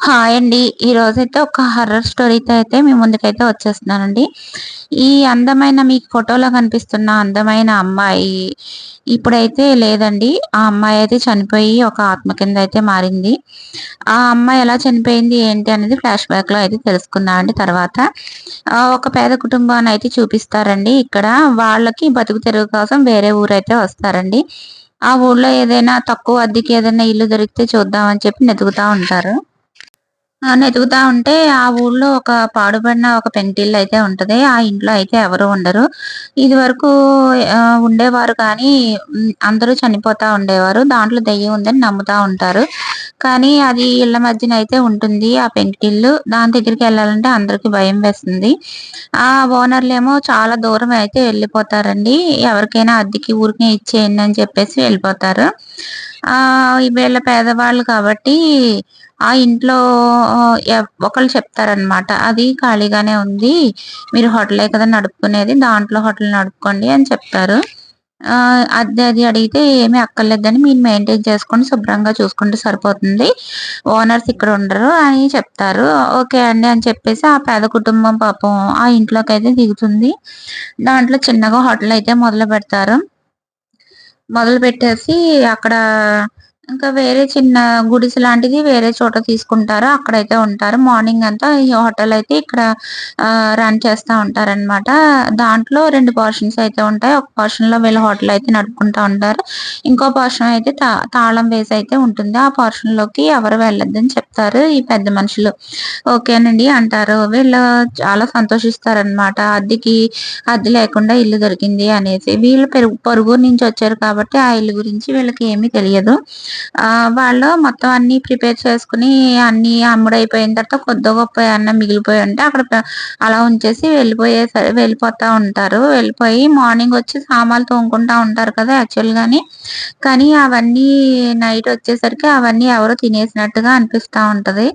Hi అండి. ఈ రోజైతే ఒక హర్రర్ స్టోరీతో అయితే మీ ముందుకైతే వచ్చేస్తున్నానండి. ఈ అందమైన మీకు ఫోటోలో కనిపిస్తున్న అందమైన అమ్మాయి ఇప్పుడైతే లేదండి. ఆ అమ్మాయి అయితే చనిపోయి ఒక ఆత్మ కింద అయితే మారింది. ఆ అమ్మాయి ఎలా చనిపోయింది ఏంటి అనేది ఫ్లాష్ బ్యాక్లో అయితే తెలుసుకుందామండి తర్వాత. ఒక పేద కుటుంబాన్ని అయితే చూపిస్తారండి. ఇక్కడ వాళ్ళకి బతుకు తెరుగు కోసం వేరే ఊరైతే వస్తారండి. ఆ ఊళ్ళో ఏదైనా తక్కువ అద్దెకి ఏదైనా ఇల్లు దొరికితే చూద్దామని చెప్పి నెతుకుతా ఉంటారు. ఎదుగుతా ఉంటే ఆ ఊళ్ళో ఒక పాడుబడిన ఒక పెంకిల్లు అయితే ఉంటది. ఆ ఇంట్లో అయితే ఎవరు ఉండరు. ఇది వరకు ఉండేవారు కానీ అందరూ చనిపోతా ఉండేవారు. దాంట్లో దెయ్యం ఉందని నమ్ముతా ఉంటారు. కానీ అది ఇళ్ళ మధ్యన అయితే ఉంటుంది ఆ పెంకిల్లు. దాని దగ్గరికి వెళ్ళాలంటే అందరికి భయం వేస్తుంది. ఆ ఓనర్లు ఏమో చాలా దూరం అయితే వెళ్ళిపోతారండి. ఎవరికైనా అద్దెకి ఊరికే ఇచ్చేయండి అని చెప్పేసి వెళ్ళిపోతారు. ఆ వీళ్ళ పేదవాళ్ళు కాబట్టి ఆ ఇంట్లో ఒకళ్ళు చెప్తారనమాట అది ఖాళీగానే ఉంది మీరు హోటలే కదా నడుపుకునేది దాంట్లో హోటల్ నడుపుకోండి అని చెప్తారు. అది అది అడిగితే ఏమీ అక్కర్లేదని మీరు మెయింటైన్ చేసుకొని శుభ్రంగా చూసుకుంటే సరిపోతుంది ఓనర్స్ ఇక్కడ ఉండరు అని చెప్తారు. ఓకే అండి అని చెప్పేసి ఆ పేద కుటుంబం పాపం ఆ ఇంట్లోకి అయితే దిగుతుంది. దాంట్లో చిన్నగా హోటల్ అయితే మొదలు పెడతారు. మొదలు పెట్టేసి అక్కడ ఇంకా వేరే చిన్న గుడిసె లాంటిది వేరే చోట తీసుకుంటారు. అక్కడైతే ఉంటారు. మార్నింగ్ అంతా ఈ హోటల్ అయితే ఇక్కడ రన్ చేస్తూ ఉంటారనమాట దాంట్లో రెండు పోర్షన్స్ అయితే ఉంటాయి. ఒక పోర్షన్లో వీళ్ళ హోటల్ అయితే నడుపుకుంటూ ఉంటారు. ఇంకో పోర్షన్ అయితే తాళం వేసి అయితే ఉంటుంది. ఆ పోర్షన్లోకి ఎవరు వెళ్ళొద్దని చెప్తారు ఈ పెద్ద మనుషులు. ఓకేనండి అంటారు. వీళ్ళు చాలా సంతోషిస్తారనమాట అద్దెకి అద్దె లేకుండా ఇల్లు దొరికింది అనేసి. వీళ్ళు పెరుగు పొరుగు నుంచి వచ్చారు కాబట్టి ఆ ఇల్లు గురించి వీళ్ళకి ఏమీ తెలియదు. వాళ్ళు మొత్తం అన్ని ప్రిపేర్ చేసుకుని అన్ని అమ్ముడైపోయిన తర్వాత కొద్ది గొప్ప అన్నం మిగిలిపోయి ఉంటే అక్కడ అలా ఉంచేసి వెళ్ళిపోయే వెళ్ళిపోతా ఉంటారు. వెళ్ళిపోయి మార్నింగ్ వచ్చి సామాన్లు తోముకుంటా ఉంటారు కదా యాక్చువల్ గాని. కానీ అవన్నీ నైట్ వచ్చేసరికి అవన్నీ ఎవరో తినేసినట్టుగా అనిపిస్తూ ఉంటది.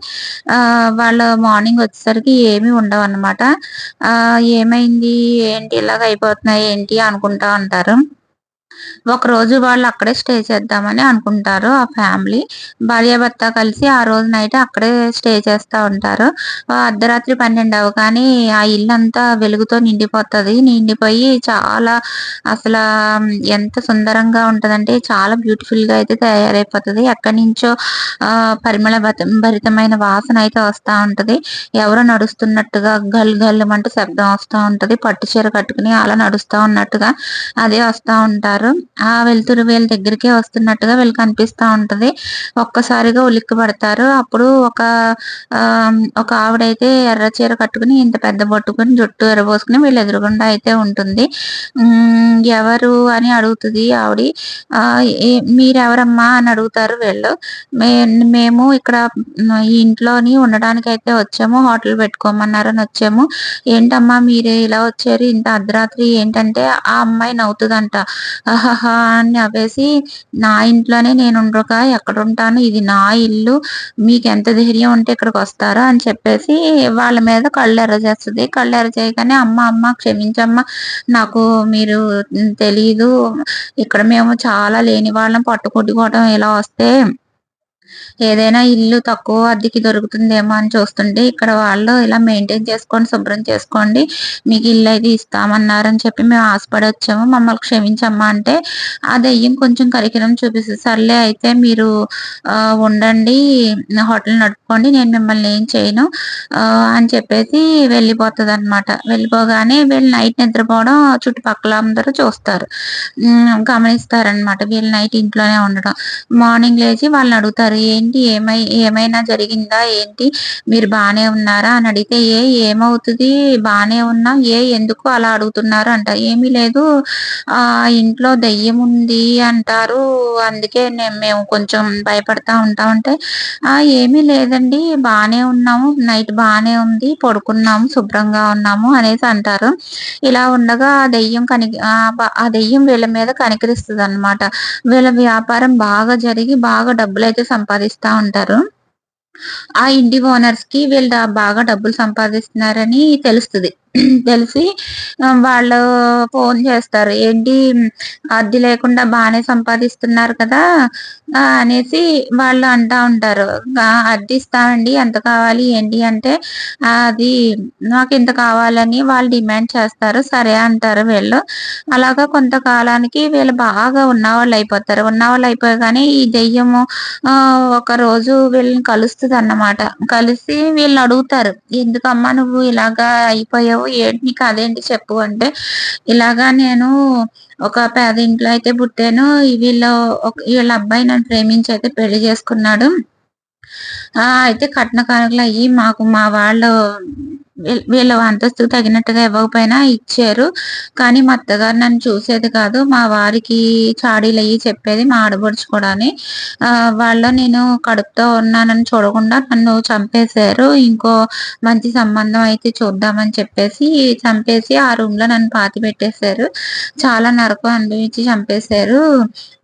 వాళ్ళు మార్నింగ్ వచ్చేసరికి ఏమి ఉండవు అనమాట ఏమైంది? ఏంటి ఇలాగ అయిపోతున్నాయి? ఏంటి అనుకుంటా ఉంటారు. ఒకరోజు వాళ్ళు అక్కడే స్టే చేద్దామని అనుకుంటారు ఆ ఫ్యామిలీ. భార్య భర్త కలిసి ఆ రోజు నైట్ అక్కడే స్టే చేస్తూ ఉంటారు. అర్ధరాత్రి పన్నెండు అవగానే ఆ ఇల్లు అంతా వెలుగుతో నిండిపోతుంది. నిండిపోయి చాలా అసలు ఎంత సుందరంగా ఉంటదంటే చాలా బ్యూటిఫుల్గా అయితే తయారైపోతుంది. ఎక్కడి నుంచో పరిమళ భరితమైన వాసన అయితే వస్తూ ఉంటది. ఎవరో నడుస్తున్నట్టుగా గల్ గల్ అంటూ శబ్దం వస్తూ ఉంటది. పట్టు చీర కట్టుకుని అలా నడుస్తూ ఉన్నట్టుగా అదే వస్తూ ఉంటారు. ఆ వెలుతురు వీళ్ళ దగ్గరికే వస్తున్నట్టుగా వీళ్ళు కనిపిస్తా ఉంటది. ఒక్కసారిగా ఉలిక్కి పడతారు. అప్పుడు ఒక ఒక ఆవిడైతే ఎర్ర చీర కట్టుకుని ఇంత పెద్ద పట్టుకుని జుట్టు ఎరబోసుకుని వీళ్ళు ఎదురుగుండా అయితే ఉంటుంది. ఎవరు అని అడుగుతుంది ఆవిడ. మీరెవరమ్మా అని అడుగుతారు వీళ్ళు. మేము ఇక్కడ ఈ ఇంట్లోని ఉండడానికి అయితే వచ్చాము. హోటల్ పెట్టుకోమన్నారు అని వచ్చాము. ఏంటమ్మా మీరే ఇలా వచ్చారు? ఇంత అర్ధరాత్రి ఏంటంటే ఆ అమ్మాయి నవ్వుతుందంట. ఆహాహా అని అవేసి నా ఇంట్లోనే నేను ఉండక ఎక్కడ ఉంటాను ఇది నా ఇల్లు. మీకు ఎంత ధైర్యం ఉంటే ఇక్కడికి వస్తారు? అని చెప్పేసి వాళ్ళ మీద కళ్ళు చేస్తుంది కళ్ళు ఎర్ర చేయగానే అమ్మ అమ్మ క్షమించమ్మ. నాకు మీరు తెలీదు. ఇక్కడ మేము చాలా లేని వాళ్ళం. పట్టుకొట్టుకోవడం ఇలా వస్తే ఏదైనా ఇల్లు తక్కువ అద్దెకి దొరుకుతుందేమో అని చూస్తుంటే ఇక్కడ వాళ్ళు ఇలా మెయింటైన్ చేసుకొని శుభ్రం చేసుకోండి మీకు ఇల్లు అయితే ఇస్తామన్నారని చెప్పి మేము ఆశపడి వచ్చాము. మమ్మల్ని క్షమించమ్మా అంటే ఆ దెయ్యం కొంచెం కరికిరం చూపిస్తుంది. సర్లే అయితే మీరు ఉండండి హోటల్ నడుపుకోండి నేను మిమ్మల్ని ఏం చేయను అని చెప్పేసి వెళ్ళిపోతుంది అనమాట వెళ్ళిపోగానే వీళ్ళు నైట్ నిద్రపోవడం చుట్టుపక్కల అందరూ చూస్తారు. గమనిస్తారనమాట వీళ్ళు నైట్ ఇంట్లోనే ఉండడం. మార్నింగ్ లేచి వాళ్ళని అడుగుతారు ఏంటి? ఏమై ఏమైనా జరిగిందా? ఏంటి? మీరు బాగానే ఉన్నారా? అని అడిగితే ఏ ఏమవుతుంది? బాగానే ఉన్నా? ఏ ఎందుకు అలా అడుగుతున్నారు? అంట. ఏమీ లేదు. ఆ ఇంట్లో దెయ్యం ఉంది అంటారు. అందుకే మేము కొంచెం భయపడతా ఉంటామంటే ఆ ఏమీ లేదండి. బాగానే ఉన్నాము. నైట్ బాగానే ఉంది. పడుకున్నాము. శుభ్రంగా ఉన్నాము అనేసి అంటారు. ఇలా ఉండగా ఆ దెయ్యం కని ఆ దెయ్యం వీళ్ళ మీద కనికరిస్తుంది అనమాట వీళ్ళ వ్యాపారం బాగా జరిగి బాగా డబ్బులు అయితే సంపాదిస్తా ఉంటారు. ఆ ఇంటి ఓనర్స్కి వీళ్ళు బాగా డబ్బులు సంపాదిస్తున్నారని తెలుస్తుంది. తెలిసి వాళ్ళు ఫోన్ చేస్తారు. ఏంటి అద్దె లేకుండా బాగానే సంపాదిస్తున్నారు కదా అనేసి వాళ్ళు అంటా ఉంటారు. అద్దె ఇస్తామండి ఎంత కావాలి ఏంటి అంటే అది నాకు ఇంత కావాలని వాళ్ళు డిమాండ్ చేస్తారు. సరే అంటారు వీళ్ళు. అలాగా కొంతకాలానికి వీళ్ళు బాగా ఉన్నవాళ్ళు అయిపోతారు. ఉన్నవాళ్ళు అయిపోగానే ఈ దెయ్యము ఒక రోజు వీళ్ళని కలుస్తుంది అన్నమాట కలిసి వీళ్ళని అడుగుతారు. ఎందుకమ్మా నువ్వు ఇలాగా అయిపోయావు? ఏంటి నీకు అదేంటి చెప్పు అంటే ఇలాగా నేను ఒక పేద ఇంట్లో అయితే పుట్టాను. వీళ్ళ వీళ్ళ అబ్బాయి నన్ను ప్రేమించి అయితే పెళ్ళి చేసుకున్నాడు. ఆ అయితే కట్న కానుకలు అయ్యి మాకు మా వాళ్ళు వీళ్ళ అంతస్తు తగినట్టుగా ఇవ్వకపోయినా ఇచ్చారు. కానీ మా అత్తగారు నన్ను చూసేది కాదు. మా వారికి చాడీలు అయ్యి చెప్పేది మా ఆడబడుచు కూడా వాళ్ళు నేను కడుపుతో ఉన్నానని చూడకుండా నన్ను చంపేశారు. ఇంకో మంచి సంబంధం అయితే చూద్దామని చెప్పేసి చంపేసి ఆ రూమ్లో నన్ను పాతి పెట్టేశారు. చాలా నరకం అనుభవించి చంపేశారు.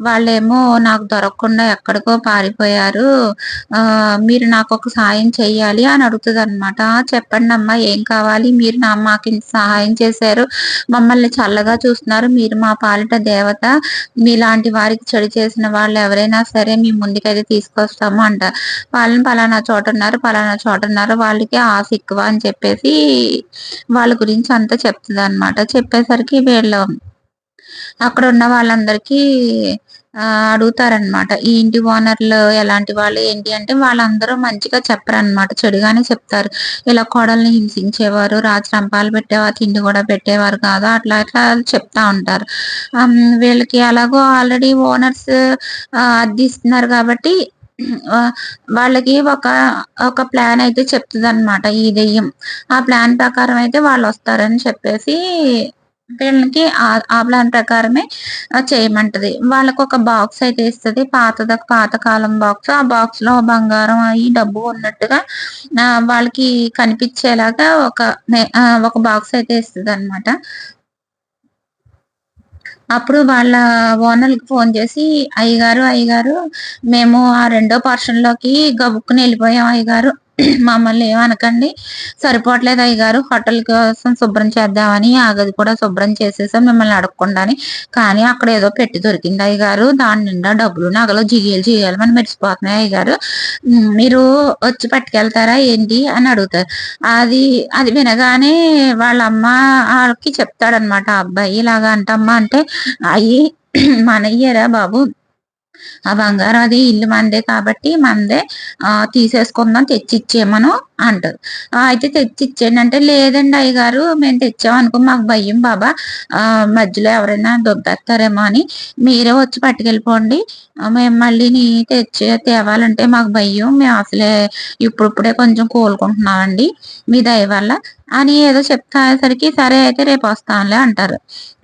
వాళ్ళేమో నాకు దొరకకుండా ఎక్కడికో పారిపోయారు. మీరు నాకు ఒక సాయం చెయ్యాలి అని అడుగుతుంది అనమాట చెప్పండి అమ్మా ఏం కావాలి? మీరు నా మాకు సహాయం చేశారు. మమ్మల్ని చల్లగా చూస్తున్నారు. మీరు మా పాలిట దేవత. మీలాంటి వారికి చెడు చేసిన వాళ్ళు ఎవరైనా సరే మీ ముందుకైతే తీసుకొస్తాము అంట. వాళ్ళని పలానా చోట ఉన్నారు పలానా చోట ఉన్నారు. వాళ్ళకి ఆశ ఎక్కువ అని చెప్పేసి వాళ్ళ గురించి అంతా చెప్తుంది అనమాట చెప్పేసరికి వీళ్ళు అక్కడ ఉన్న వాళ్ళందరికీ అడుగుతారనమాట ఈ ఇంటి ఓనర్లు ఎలాంటి వాళ్ళు ఏంటి అంటే వాళ్ళందరూ మంచిగా చెప్పరనమాట చెడుగానే చెప్తారు. ఇలా కోడల్ని హింసించేవారు రాత్రి రంపాలు పెట్టేవారు తిండి కూడా పెట్టేవారు కాదు అట్లా అట్లా చెప్తా ఉంటారు. వీళ్ళకి ఎలాగో ఆల్రెడీ ఓనర్స్ అద్దిస్తున్నారు కాబట్టి వాళ్ళకి ఒక ఒక ప్లాన్ అయితే చెప్తుంది అనమాట ఈ దెయ్యం. ఆ ప్లాన్ ప్రకారం అయితే వాళ్ళు వస్తారని చెప్పేసి వీళ్ళకి ఆ ప్లాన్ ప్రకారమే చేయమంటది. వాళ్ళకు ఒక బాక్స్ అయితే ఇస్తుంది. పాతద పాతకాలం బాక్స్. ఆ బాక్స్లో బంగారం అయి డబ్బు ఉన్నట్టుగా వాళ్ళకి కనిపించేలాగా ఒక ఒక బాక్స్ అయితే ఇస్తుంది అనమాట అప్పుడు వాళ్ళ ఓనర్కి ఫోన్ చేసి అయ్యగారు అయ్యగారు మేము ఆ రెండో పర్షన్లోకి గబుక్కుని వెళ్ళిపోయాం అయ్యగారు. మమ్మల్ని ఏమనకండి. సరిపోవట్లేదు అయ్యగారు. హోటల్ కోసం శుభ్రం చేద్దామని ఆగది కూడా శుభ్రం చేసేసాం మిమ్మల్ని అడగకుండాని. కానీ అక్కడ ఏదో పెట్టి దొరికింది అయ్యగారు. దాని నిండా డబ్బులు నగలు జిగేలు జిగేలు మనం మెరిసిపోతున్నాయి అయ్యగారు. మీరు వచ్చి పట్టుకెళ్తారా ఏంటి అని అడుగుతారు. అది అది వినగానే వాళ్ళ అమ్మ వాళ్ళకి చెప్తాడనమాట. అబ్బాయి ఇలాగా అంటమ్మా అంటే అయ్యి మనయ్యరా బాబు? ఆ బంగారం అది ఇల్లు మందే కాబట్టి మందే ఆ తీసేసుకుందాం తెచ్చిచ్చేమను అంటారు అయితే తెచ్చిచ్చేయండి అంటే లేదండి అయ్యగారు మేము తెచ్చామనుకో మాకు భయం బాబా. ఆ మధ్యలో ఎవరైనా దొబ్బేస్తారేమో అని. మీరే వచ్చి పట్టుకెళ్ళిపోండి. మేము మళ్ళీ నీ తెచ్చి తేవాలంటే మాకు భయం. మేము అసలే ఇప్పుడిప్పుడే కొంచెం కోలుకుంటున్నామండి. మీ దయ వల్ల అని ఏదో చెప్తాసరికి సరే అయితే రేపు వస్తానులే అంటారు.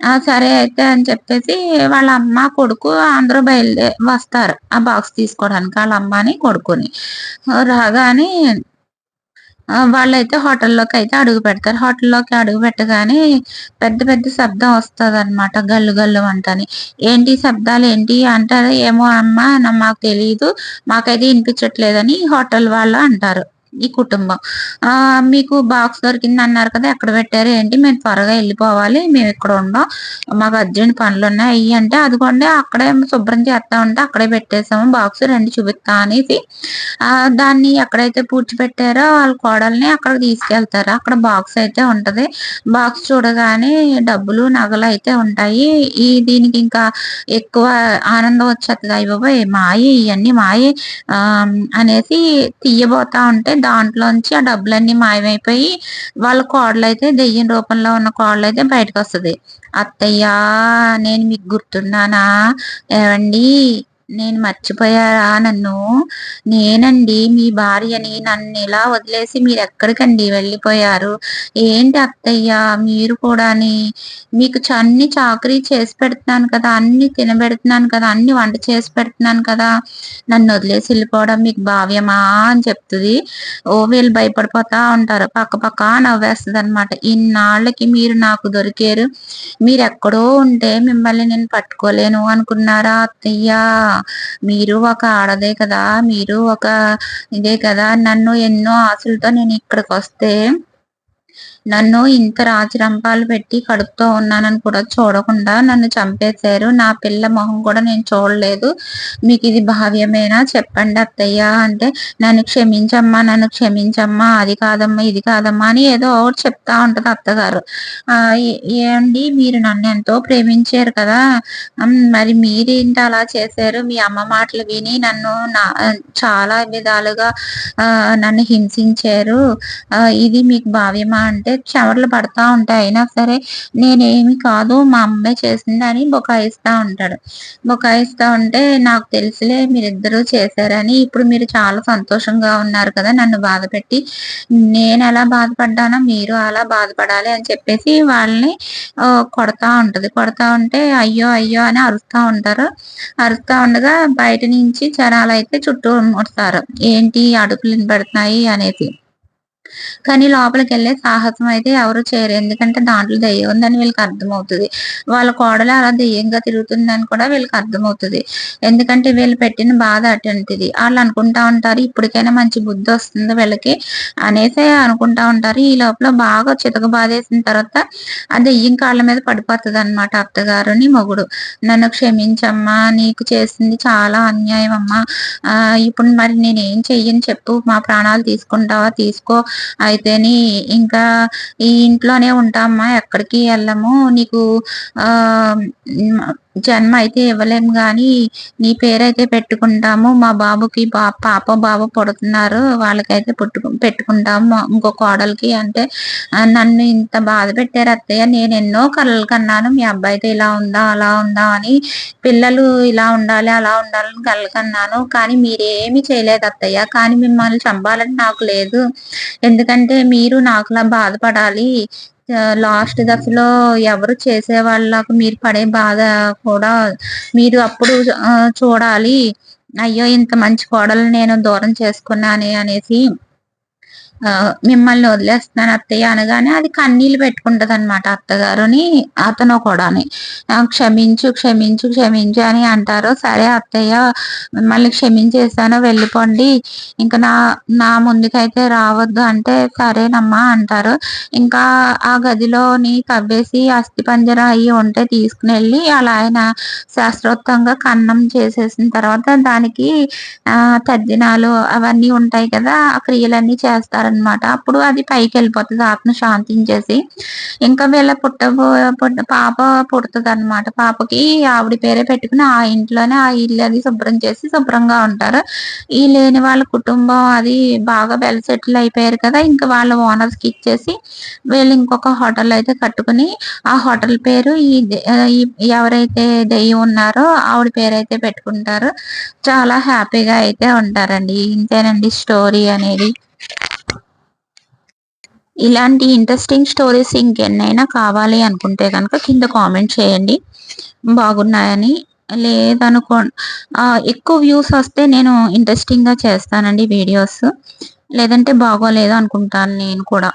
ఆ సరే అయితే అని చెప్పేసి వాళ్ళ అమ్మ కొడుకు అందరూ బయలుదే వస్తారు. ఆ బాక్స్ తీసుకోవడానికి వాళ్ళ అమ్మని కొడుకుని. రాగానే వాళ్ళైతే హోటల్లోకి అయితే అడుగు పెడతారు. హోటల్లోకి అడుగు పెట్టగానే పెద్ద పెద్ద శబ్దం వస్తుంది అనమాట గల్లు గల్లు అంటని. ఏంటి శబ్దాలు? ఏంటి? అంటారు. ఏమో అమ్మ మాకు తెలియదు మాకైతే వినిపించట్లేదని హోటల్ వాళ్ళు అంటారు. ఈ కుటుంబం. ఆ మీకు బాక్స్ దొరికింది అన్నారు కదా ఎక్కడ పెట్టారు ఏంటి? మేము త్వరగా వెళ్ళిపోవాలి మేము ఇక్కడ ఉండం మాకు అర్జెంట్ పనులు ఉన్నాయి అయ్యి అంటే అదిగోండి అక్కడే శుభ్రం చేస్తా ఉంటే అక్కడే పెట్టేసాము. బాక్స్ రెండు చూపిస్తా అనేసి. ఆ దాన్ని ఎక్కడైతే పూడ్చిపెట్టారో వాళ్ళ కోడల్ని అక్కడ తీసుకెళ్తారు. అక్కడ బాక్స్ అయితే ఉంటది. బాక్స్ చూడగానే డబ్బులు నగలు అయితే ఉంటాయి. ఈ దీనికి ఇంకా ఎక్కువ ఆనందం వచ్చేస్తుంది. అయ్యి బాబాయ్ మాయి ఇవన్నీ మాయే అనేసి తీయబోతా ఉంటే దాంట్లోంచి ఆ డబ్బులన్నీ మాయమైపోయి వాళ్ళ కోడలైతే దెయ్యం రూపంలో ఉన్న కోడలైతే బయటకు వస్తుంది అత్తయ్యా నేను మీకు గుర్తున్నానా? ఏవండి? నేను మర్చిపోయారా నన్ను? నేనండి మీ భార్యని నన్ను ఇలా వదిలేసి మీరు ఎక్కడికండి వెళ్ళిపోయారు? ఏంటి అత్తయ్య మీరు కూడాని మీకు అన్ని చాకరీ చేసి పెడుతున్నాను కదా అన్ని తినబెడుతున్నాను కదా అన్ని వంట చేసి పెడుతున్నాను కదా నన్ను వదిలేసి వెళ్ళిపోవడం మీకు భావ్యమా అని చెప్తుంది. ఓ వీళ్ళు భయపడిపోతా ఉంటారు. పక్క పక్క నవ్వేస్తుంది అనమాట ఇన్నాళ్ళకి మీరు నాకు దొరికారు. మీరు ఎక్కడో ఉంటే మిమ్మల్ని నేను పట్టుకోలేను అనుకున్నారా అత్తయ్యా? మీరు ఒక ఆడదే కదా మీరు ఒక ఇదే కదా నన్ను ఎన్నో ఆశలతో నేను ఇక్కడికి వస్తే నన్ను ఇంత రాజరంపాలు పెట్టి కడుపుతో ఉన్నానని కూడా చూడకుండా నన్ను చంపేశారు. నా పిల్ల మొహం కూడా నేను చూడలేదు. మీకు ఇది భావ్యమేనా? చెప్పండి అత్తయ్య అంటే నన్ను క్షమించమ్మా నన్ను క్షమించమ్మా అది కాదమ్మా ఇది కాదమ్మా అని ఏదో ఒకటి చెప్తా ఉంటది అత్తగారు. ఆ ఏండి మీరు నన్ను ఎంతో ప్రేమించారు కదా. మరి మీరేంటి అలా చేశారు? మీ అమ్మ మాటలు విని నన్ను నా చాలా విధాలుగా నన్ను హింసించారు. ఇది మీకు భావ్యమా అంటే చెవర్లు పడతా ఉంటాయి. అయినా సరే నేనేమి కాదు మా అమ్మాయి చేసిందని బొకాయిస్తా ఉంటాడు. బొకాయిస్తా ఉంటే నాకు తెలుసులే మీరిద్దరూ చేశారని. ఇప్పుడు మీరు చాలా సంతోషంగా ఉన్నారు కదా నన్ను బాధ పెట్టి. నేను ఎలా బాధపడ్డానో మీరు అలా బాధపడాలి అని చెప్పేసి వాళ్ళని కొడతా ఉంటది. కొడతా ఉంటే అయ్యో అయ్యో అని అరుస్తా ఉంటారు. అరుస్తా ఉండగా బయట నుంచి జనాలు అయితే చుట్టూ ముడతారు ఏంటి అడుగులు పెడుతున్నాయి అనేది కానీ లోపలికి వెళ్ళే సాహసం అయితే ఎవరు చేయరు. ఎందుకంటే దాంట్లో దెయ్యం ఉందని వీళ్ళకి అర్థమవుతుంది. వాళ్ళ కోడలు అలా దెయ్యంగా తిరుగుతుందని కూడా వీళ్ళకి అర్థమవుతుంది. ఎందుకంటే వీళ్ళు పెట్టిన బాధ అటువంటిది. వాళ్ళు అనుకుంటా ఉంటారు ఇప్పటికైనా మంచి బుద్ధి వస్తుంది వీళ్ళకి అనేసి అనుకుంటా ఉంటారు. ఈ లోపల బాగా చితక బాధేసిన తర్వాత ఆ దెయ్యం కాళ్ళ మీద పడిపోతుంది అనమాట అత్తగారుని మొగుడు. నన్ను క్షమించమ్మా నీకు చేసింది చాలా అన్యాయం అమ్మా ఇప్పుడు మరి నేనేం చెయ్యని చెప్పు. మా ప్రాణాలు తీసుకుంటావా? తీసుకో. అయితేని ఇంకా ఈ ఇంట్లోనే ఉంటామ్మా ఎక్కడికి వెళ్ళము. నీకు ఆ జన్మ అయితే ఇవ్వలేము కానీ నీ పేరైతే పెట్టుకుంటాము మా బాబుకి బా పాప బాబు పుడుతున్నారు వాళ్ళకైతే పుట్టు పెట్టుకుంటాము ఇంకో కోడలికి అంటే నన్ను ఇంత బాధ పెట్టారు అత్తయ్య నేను ఎన్నో కళలు కన్నాను మీ అబ్బాయితో ఇలా ఉందా అలా ఉందా అని పిల్లలు ఇలా ఉండాలి అలా ఉండాలని కలలు కన్నాను కానీ మీరేమి చేయలేదు అత్తయ్య కానీ మిమ్మల్ని చంపాలని నాకు లేదు ఎందుకంటే మీరు నాకులా బాధపడాలి లాస్ట్ దశలో ఎవరు చేసే వాళ్ళకు మీరు పడే బాధ కూడా మీరు అప్పుడు చూడాలి. అయ్యో ఇంత మంచి కోడలు నేను దూరం చేసుకున్నాను అనేసి మిమ్మల్ని వదిలేస్తున్నాను అత్తయ్య అనగానే అది కన్నీళ్ళు పెట్టుకుంటది అనమాట అత్తగారుని అతను కూడాని. క్షమించు క్షమించు క్షమించు అని అంటారు. సరే అత్తయ్య మిమ్మల్ని క్షమించేసాను వెళ్ళిపోండి. ఇంకా నా నా ముందుకైతే రావద్దు అంటే సరేనమ్మా అంటారు. ఇంకా ఆ గదిలోని కవ్వేసి అస్థిపంజర అయ్యి ఉంటే తీసుకుని వెళ్ళి అలా ఆయన శాస్త్రోక్తంగా కన్నం చేసేసిన తర్వాత దానికి తద్దినాలు అవన్నీ ఉంటాయి కదా ఆ క్రియలన్నీ చేస్తారు అనమాట అప్పుడు అది పైకి వెళ్ళిపోతుంది ఆత్మ శాంతించేసి ఇంకా వీళ్ళ పుట్ట పాప పుడుతుంది అనమాట పాపకి ఆవిడ పేరే పెట్టుకుని ఆ ఇంట్లోనే ఆ ఇల్లు అది శుభ్రం చేసి శుభ్రంగా ఉంటారు. ఈ లేని వాళ్ళ కుటుంబం అది బాగా వెల్ సెటిల్ అయిపోయారు కదా. ఇంకా వాళ్ళ ఓనర్స్కి ఇచ్చేసి వీళ్ళు ఇంకొక హోటల్ అయితే కట్టుకుని ఆ హోటల్ పేరు ఈ ఎవరైతే దెయ్యం ఉన్నారో ఆవిడ పేరు అయితే పెట్టుకుంటారు. చాలా హ్యాపీగా అయితే ఉంటారండి. ఇంతేనండి స్టోరీ అనేది. ఇలాంటి ఇంట్రెస్టింగ్ స్టోరీస్ ఇంకెన్నైనా కావాలి అనుకుంటే కనుక కింద కామెంట్ చేయండి. బాగున్నాయని లేదనుకో ఎక్కువ వ్యూస్ వస్తే నేను ఇంట్రెస్టింగ్గా చేస్తానండి వీడియోస్ లేదంటే బాగోలేదు అనుకుంటాను నేను కూడా.